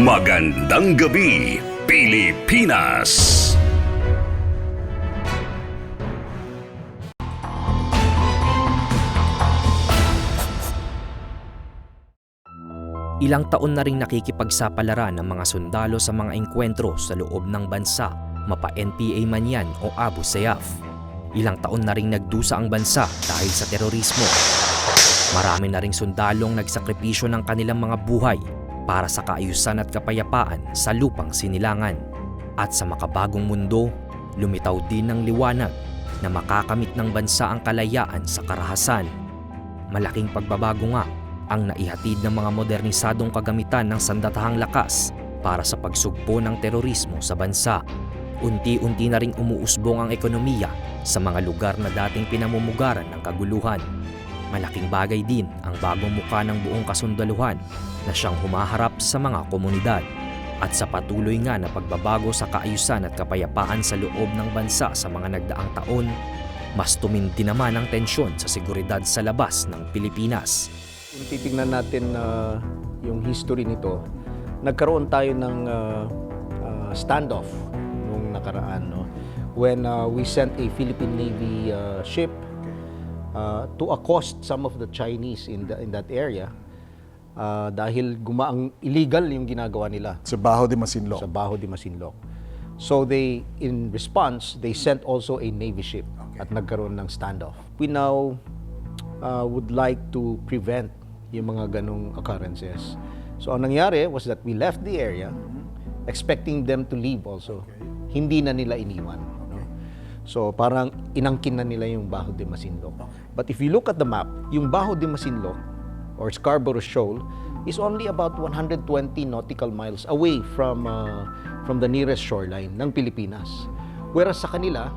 Magandang gabi, Pilipinas! Ilang taon na ring nakikipagsapalaran ng mga sundalo sa mga engkwentro sa loob ng bansa, mapa NPA man yan o Abu Sayyaf. Ilang taon na ring nagdusa ang bansa dahil sa terorismo. Marami na ring sundalong nagsakripisyo ng kanilang mga buhay para sa kaayusan at kapayapaan sa lupang sinilangan. At sa makabagong mundo, lumitaw din ng liwanag na makakamit ng bansa ang kalayaan sa karahasan. Malaking pagbabago nga ang naihatid ng mga modernisadong kagamitan ng sandatahang lakas para sa pagsugpo ng terorismo sa bansa. Unti-unti na ring umuusbong ang ekonomiya sa mga lugar na dating pinamumugaran ng kaguluhan. Malaking bagay din ang bagong muka ng buong kasundaluhan na siyang humaharap sa mga komunidad. At sa patuloy nga na pagbabago sa kaayusan at kapayapaan sa loob ng bansa sa mga nagdaang taon, mas tumindi naman ang tensyon sa seguridad sa labas ng Pilipinas. Kung titingnan natin na yung history nito, nagkaroon tayo ng uh, uh, standoff nung nakaraan no when uh, we sent a Philippine Navy uh, ship uh, to accost some of the Chinese in the, in that area uh, dahil gumaang illegal yung ginagawa nila Sa Baho de Masinloc. sa Baho de Masinloc. So they, in response, they sent also a Navy ship at nagkaroon ng standoff. We now uh, would like to prevent yung mga ganong occurrences. So ang nangyari was that we left the area expecting them to leave also. Hindi na nila iniwan. So parang inangkin na nila yung Baho de Masinloc. But if you look at the map, yung Baho de Masinloc or Scarborough Shoal is only about 120 nautical miles away from uh, from the nearest shoreline ng Pilipinas. Whereas sa kanila,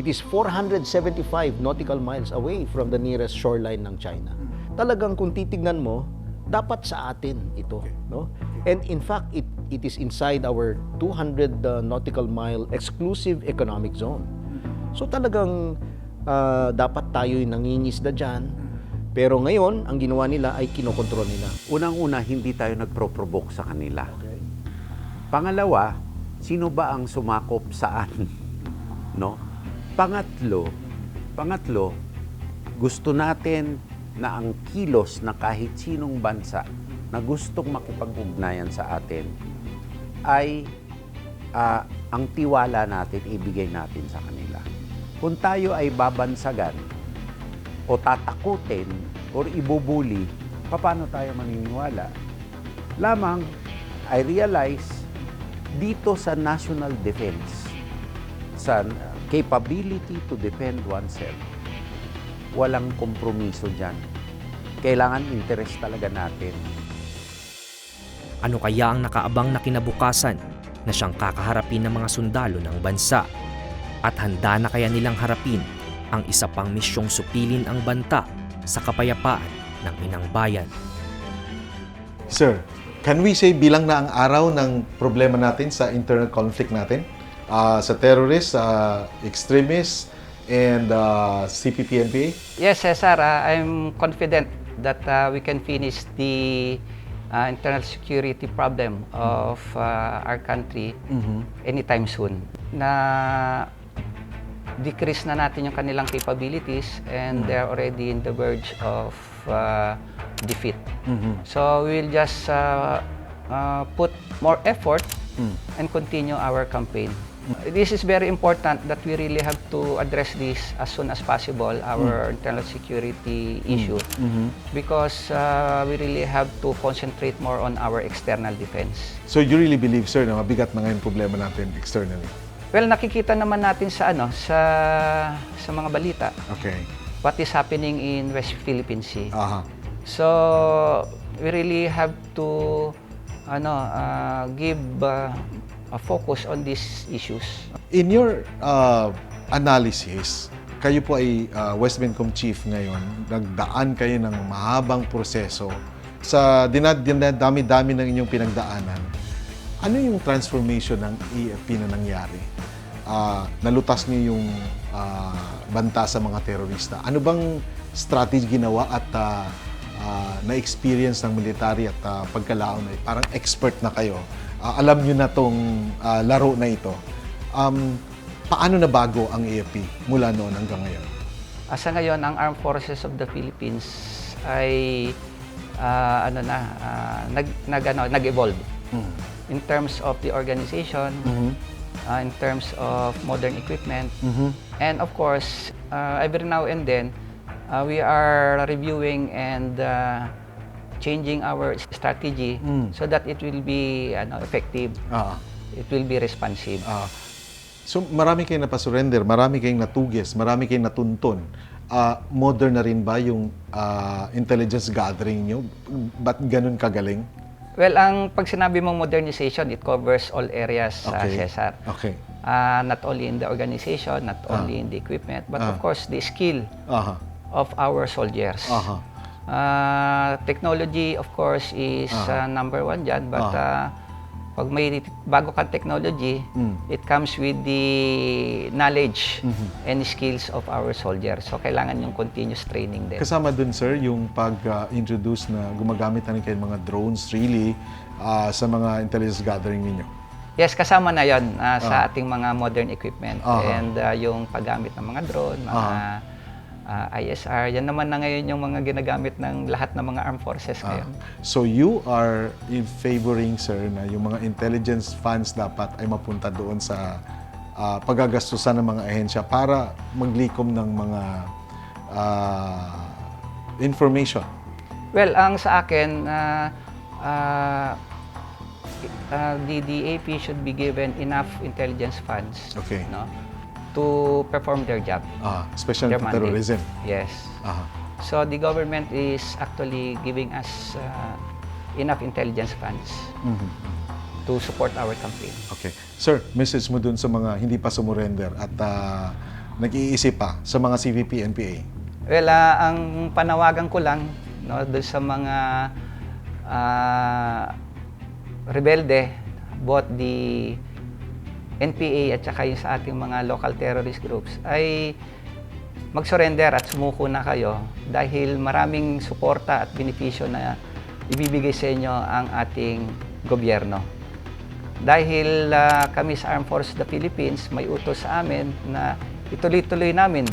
it is 475 nautical miles away from the nearest shoreline ng China. Talagang kung titignan mo, dapat sa atin ito, no? And in fact, it it is inside our 200 uh, nautical mile exclusive economic zone. So talagang uh, dapat tayo'y nangingisda diyan. Pero ngayon, ang ginawa nila ay kinokontrol nila. Unang-una, hindi tayo nagpro-provoke sa kanila. Pangalawa, sino ba ang sumakop saan? No? Pangatlo, pangatlo, gusto natin na ang kilos na kahit sinong bansa na gustong makipag-ugnayan sa atin ay ah, ang tiwala natin ibigay natin sa kanila. Kung tayo ay babansagan o tatakutin or ibubuli, paano tayo maniniwala? Lamang, I realize, dito sa national defense, sa capability to defend oneself, walang kompromiso dyan. Kailangan interest talaga natin. Ano kaya ang nakaabang na kinabukasan na siyang kakaharapin ng mga sundalo ng bansa? At handa na kaya nilang harapin ang isa pang misyong supilin ang banta sa kapayapaan ng inang bayan? Sir, can we say bilang na ang araw ng problema natin sa internal conflict natin? Ah, sa terrorists, sa extremists, and uh, CPP-NPA? Yes, Cesar, uh, I'm confident that uh, we can finish the uh, internal security problem of uh, our country anytime soon. Na decrease na natin yung kanilang capabilities and they're already in the verge of uh, defeat. So we will just uh, uh, put more effort and continue our campaign. This is very important that we really have to address this as soon as possible, our internal security issue, because uh, we really have to concentrate more on our external defense. So you really believe, sir, na mabigat na ngayon problema natin externally? Well, nakikita naman natin sa ano sa sa mga balita Okay. what is happening in West Philippine Sea. Aha. So we really have to ano uh, give uh, a focus on these issues. In your uh, analysis, kayo po ay uh, West Bencom Chief ngayon, nagdaan kayo ng mahabang proseso sa dinad- dinadami-dami ng inyong pinagdaanan. Ano yung transformation ng EFP na nangyari? Ah, nalutas niyo yung ah, banta sa mga terorista. Ano bang strategy ginawa at ah, ah, na-experience ng military at ah, pagkalaon ay parang expert na kayo. Ah, alam nyo na tong ah, laro na ito. Um, paano na bago ang AFP mula noon hanggang ngayon? Asa ngayon, ang Armed Forces of the Philippines ay ah, ano na, ah, nag, nag, ano, nag-evolve. In terms of the organization, ah, in terms of modern equipment, and of course, ah, every now and then, ah, we are reviewing and ah, changing our strategy so that it will be ano, effective. Ah. It will be responsive. Ah. so marami kayong napasurrender, marami kayong natugis, marami kayong natuntun. Ah, modern na rin ba yung ah, intelligence gathering nyo? Ba't ganun kagaling? Well, ang pag sinabi mong modernization, it covers all areas sa Okay. CESAR. Okay. Ah, not only in the organization, not only in the equipment, but of Ah. course the skill Aha. of our soldiers. Aha. Ah, technology, of course, is ah, number one dyan. But ah, pag may bago kang technology, Mm. it comes with the knowledge Mm-hmm. and skills of our soldiers. So, kailangan yung continuous training din. Kasama dun, sir, yung pag-introduce na gumagamit na rin kayo mga drones, really, ah, sa mga intelligence gathering ninyo. Yes, kasama na yon ah, sa ating mga modern equipment. Aha. And ah, yung paggamit ng mga drone, mga ah, ISR, yan naman na ngayon yung mga ginagamit ng lahat ng mga armed forces Ah. ngayon. So you are in favoring, sir, na yung mga intelligence funds dapat ay mapunta doon sa ah, paggagastusan ng mga ahensya para maglikom ng mga ah, information. Well, ang sa akin, ah, ah, ah, the DAP should be given enough intelligence funds Okay. no, to perform their job. Ah, especially their to mandate. terrorism. Yes. Aha. So the government is actually giving us uh, enough intelligence funds to support our campaign. Okay. Sir, message mo dun sa mga hindi pa sumurrender at ah, nag-iisip pa sa mga CVP, NPA. Well, ah, ang panawagan ko lang no, doon sa mga ah, rebelde, both the NPA at saka yung sa ating mga local terrorist groups, ay mag-surrender at sumuko na kayo dahil maraming suporta at benepisyo na ibibigay sa inyo ang ating gobyerno. Dahil ah, kami sa Armed Forces of the Philippines, may utos sa amin na ituloy-tuloy namin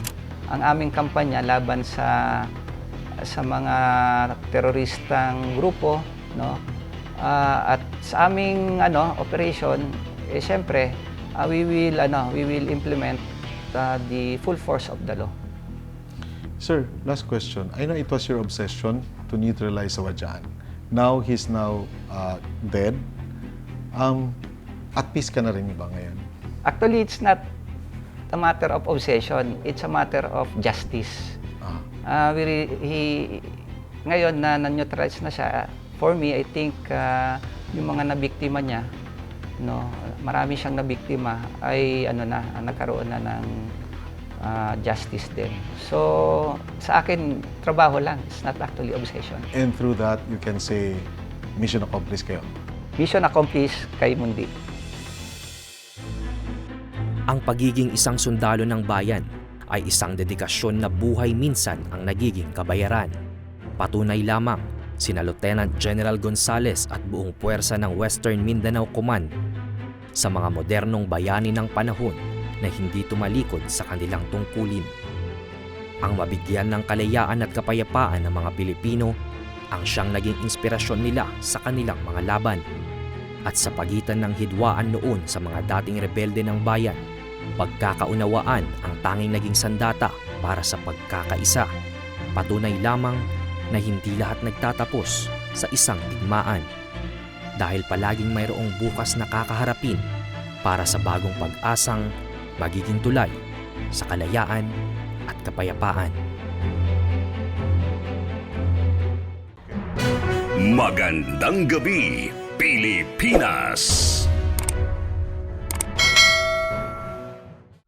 ang aming kampanya laban sa sa mga teroristang grupo, no? Ah, at sa aming ano operation, eh siyempre, ah, we will ano, we will implement ah, the full force of the law. Sir, last question. I know it was your obsession to neutralize Sawadjaan. Now, he's now uh, dead. Um, at peace ka na rin ba ngayon? Actually, it's not a matter of obsession, it's a matter of justice. Ah, Ah, we he, ngayon na na-neutralize na siya, for me, I think ah, yung mga nabiktima niya, no, marami siyang nabiktima, ay ano na, nagkaroon na ng ah, justice din. So, sa akin, trabaho lang. It's not actually obsession. and through that, you can say, mission accomplished kayo. Mission accomplished kay Mundi. Ang pagiging isang sundalo ng bayan ay isang dedikasyon na buhay minsan ang nagiging kabayaran. Patunay lamang sina Lieutenant General Gonzales at buong puwersa ng Western Mindanao Command sa mga modernong bayani ng panahon na hindi tumalikod sa kanilang tungkulin. Ang mabigyan ng kalayaan at kapayapaan ng mga Pilipino ang siyang naging inspirasyon nila sa kanilang mga laban. At sa pagitan ng hidwaan noon sa mga dating rebelde ng bayan, pagkakaunawaan ang tanging naging sandata para sa pagkakaisa. Patunay lamang na hindi lahat nagtatapos sa isang digmaan. Dahil palaging mayroong bukas na kakaharapin para sa bagong pag-asang magiging tulay sa kalayaan at kapayapaan. Magandang gabi, Pilipinas!